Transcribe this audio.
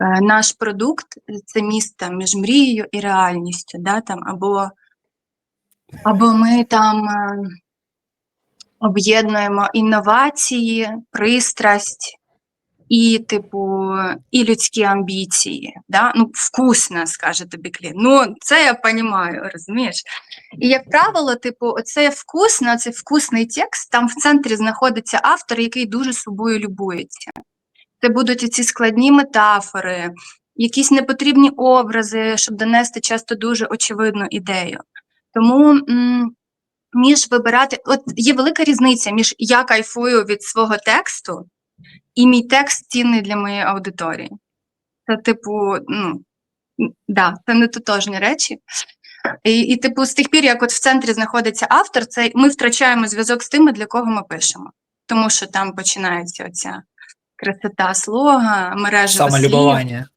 е, наш продукт це міст там, між мрією і реальністю, да, там, або, або ми там е, об'єднуємо інновації, пристрасть і, типу, і людські амбіції. Да? Ну, вкусно, скаже тобі клієнт. Ну, це я розумію, розумієш? І, як правило, типу, оце вкусно, цей вкусний текст, там в центрі знаходиться автор, який дуже собою любується. Це будуть ці складні метафори, якісь непотрібні образи, щоб донести часто дуже очевидну ідею. Тому між вибирати, от є велика різниця між я кайфую від свого тексту і мій текст цінний для моєї аудиторії. Це, типу, ну, да, це не тотожні речі. І, і, типу, з тих пір, як от в центрі знаходиться автор, це ми втрачаємо зв'язок з тими, для кого ми пишемо. Тому що там починається оця красота слога, мережа слів. Самолюбування.